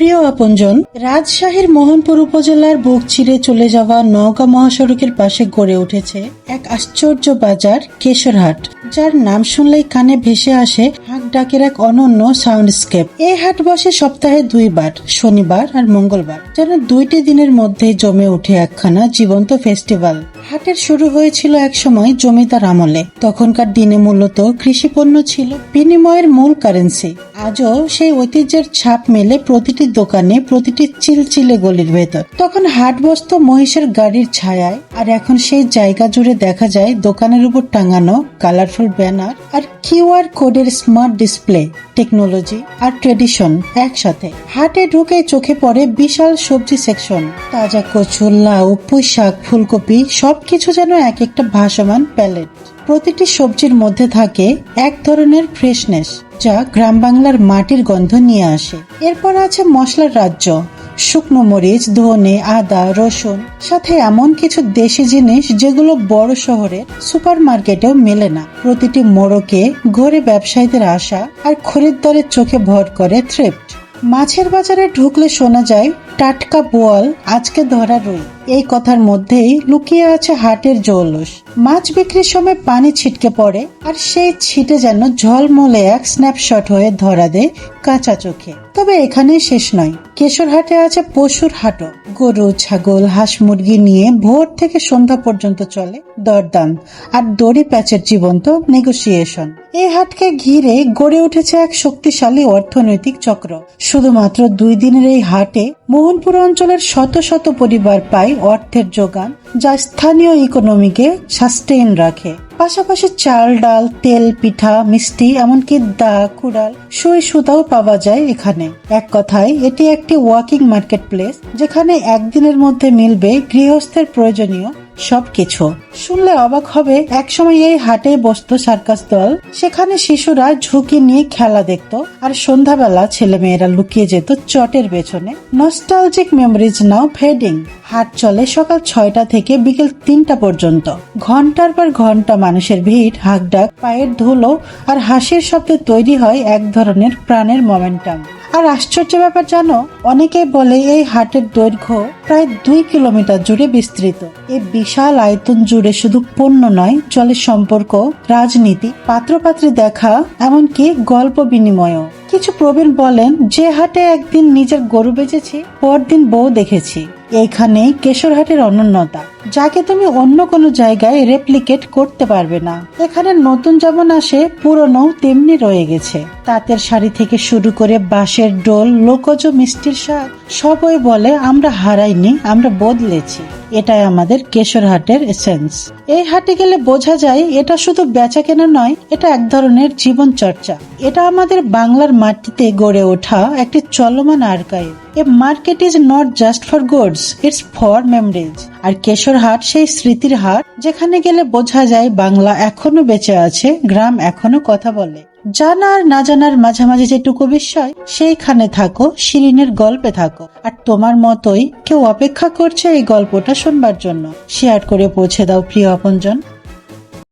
প্রিয় আপনজন, রাজশাহীর মোহনপুর উপজেলার বুক চিরে চলে যাওয়া নওগাঁ মহাসড়কের পাশে গড়ে উঠেছে এক আশ্চর্য বাজার, কেশরহাট। যার নাম শুনলেই কানে ভেসে আসে হাঁক ডাকের এক অনন্য সাউন্ডস্কেপ এই হাট বসে সপ্তাহে দুইবার, শনিবার আর মঙ্গলবার। যেন দুইটি দিনের মধ্যে জমে উঠে একখানা জীবন্ত ফেস্টিভ্যাল হাটের শুরু হয়েছিল একসময় জমিদার আমলে। তখনকার দিনে মূলত কৃষি পণ্য ছিল বিনিময়ের মূল কারেন্সি আজও সেই ঐতিহ্যের ছাপ মেলে প্রতিটি দোকানে প্রতিটি চিলচিলে গলির ভেতর। তখন হাট বসত মহিষের গাড়ির ছায়ায়, আর এখন সেই জায়গা জুড়ে দেখা যায় দোকানের উপর টাঙানো কালারফুল ব্যানার আর কিউআর কোডের স্মার্ট ডিসপ্লে, টেকনোলজি আর ট্রেডিশন একসাথে। হাটে ঢুকে চোখে পড়ে বিশাল সবজি সেকশন, তাজা কচু লাউ পুঁই শাক ফুলকপি, সবকিছু যেন এক একটা ভাসমান প্যালেট। প্রতিটি সবজির মধ্যে থাকে এক ধরনের ফ্রেশনেস, যা গ্রাম বাংলার মাটির গন্ধ নিয়ে আসে। এরপর আছে মশলার রাজ্য শুকনো মরিচ, ধনে, আদা, রসুন, সাথে এমন কিছু দেশি জিনিস যেগুলো বড় শহরে সুপার মার্কেটেও মেলে না। প্রতিটি মোড়কে ঘরে ব্যবসায়ীদের আসা আর খরিদ্দারের চোখে ভর করে থ্রিফ্ট মাছের বাজারে ঢুকলে শোনা যায় টাটকা বোয়াল আজকে ধরা রুই। এই কথার মধ্যেই লুকিয়ে আছে হাটের জৌলুস মাছ বিক্রির সময় পানি ছিটকে পড়ে আর সেই ছিটে যেন ঝলমলে এক স্ন্যাপশট হয়ে ধরা দেয় কাঁচা চোখে। তবে এখানেই শেষ নয়। কেশরহাটে আছে পশুর হাটও। গরু, ছাগল, হাঁস মুরগি নিয়ে ভোর থেকে সন্ধ্যা পর্যন্ত চলে দরদাম আর দড়ি প্যাচের জীবন্ত নেগোসিয়েশন এই হাটকে ঘিরে গড়ে উঠেছে এক শক্তিশালী অর্থনৈতিক চক্র। শুধুমাত্র দুই দিনের এই হাটে মোহনপুর অঞ্চলের শত শত পরিবার পায় অর্থের যোগান যা স্থানীয় ইকোনমিকে সাস্টেইন রাখে। পাশাপাশি চাল, ডাল, তেল, পিঠা, মিষ্টি, এমনকি দা, কুড়াল, সুই সুতাও পাওয়া যায় এখানে। এক কথায়, এটি একটি ওয়াকিং মার্কেট প্লেস যেখানে একদিনের মধ্যে মিলবে গৃহস্থের প্রয়োজনীয় সবকিছু। শুনলে অবাক হবে, একসময় এই হাটে বসতো সার্কাস দল, সেখানে শিশুরা ঝুঁকি নিয়ে খেলা দেখতো, আর সন্ধ্যাবেলা ছেলেমেয়েরা লুকিয়ে যেত চটের পেছনে। নস্টালজিক মেমোরিজ নাও ফেডিং হাট চলে সকাল ছয়টা থেকে বিকেল তিনটা পর্যন্ত। ঘণ্টার পর ঘণ্টা মানুষের ভিড়, হাঁকডাক, পায়ের ধুলো, আর হাসির শব্দে তৈরি হয় এক ধরনের প্রাণের মোমেন্টাম আর আশ্চর্য ব্যাপার জানো, অনেকেই বলে এই হাটের দৈর্ঘ্য প্রায় দুই কিলোমিটার জুড়ে বিস্তৃত। এই বিশাল আয়তন জুড়ে শুধু পণ্য নয়, চলে সম্পর্ক, রাজনীতি, পাত্রপাত্রী দেখা, এমনকি গল্প বিনিময়ও। কিছু প্রবীণ বলেন, যে হাটে একদিন নিজের গরু বেচেছি, পরদিন বউ দেখেছি। এইখানে কেশরহাটের অনন্যতা, যাকে তুমি অন্য কোনো জায়গায় রেপ্লিকেট করতে পারবে না। এখানে নতুন যেমন আসে পুরনো তেমনি রয়ে গেছে। তাঁতের শাড়ি থেকে শুরু করে বাঁশের ডোল, লোকজ মিষ্টির স্বাদ সবই বলে আমরা হারাইনি, আমরা বদলেছি। এটাই আমাদের কেশর হাটের এসেন্স এই হাটে গেলে বোঝা যায়, এটা শুধু বেচা কেনা নয়, এটা এক ধরনের জীবন চর্চা এটা আমাদের বাংলার মাটিতে গড়ে ওঠা একটি চলমান archive a market is not just for goods it's for memories আর কেশরহাট সেই স্মৃতির হাট, যেখানে গেলে বোঝা যায় বাংলা এখনও বেঁচে আছে, গ্রাম এখনও কথা বলে। জানা আর না জানার মাঝামাঝি যেটুকু বিষয়, সেইখানে থাকো, শিরিনের গল্পে থাকো। আর তোমার মতোই কেউ অপেক্ষা করছে এই গল্পটা শুনবার জন্য। শেয়ার করে পৌঁছে দাও, প্রিয় আপনজন।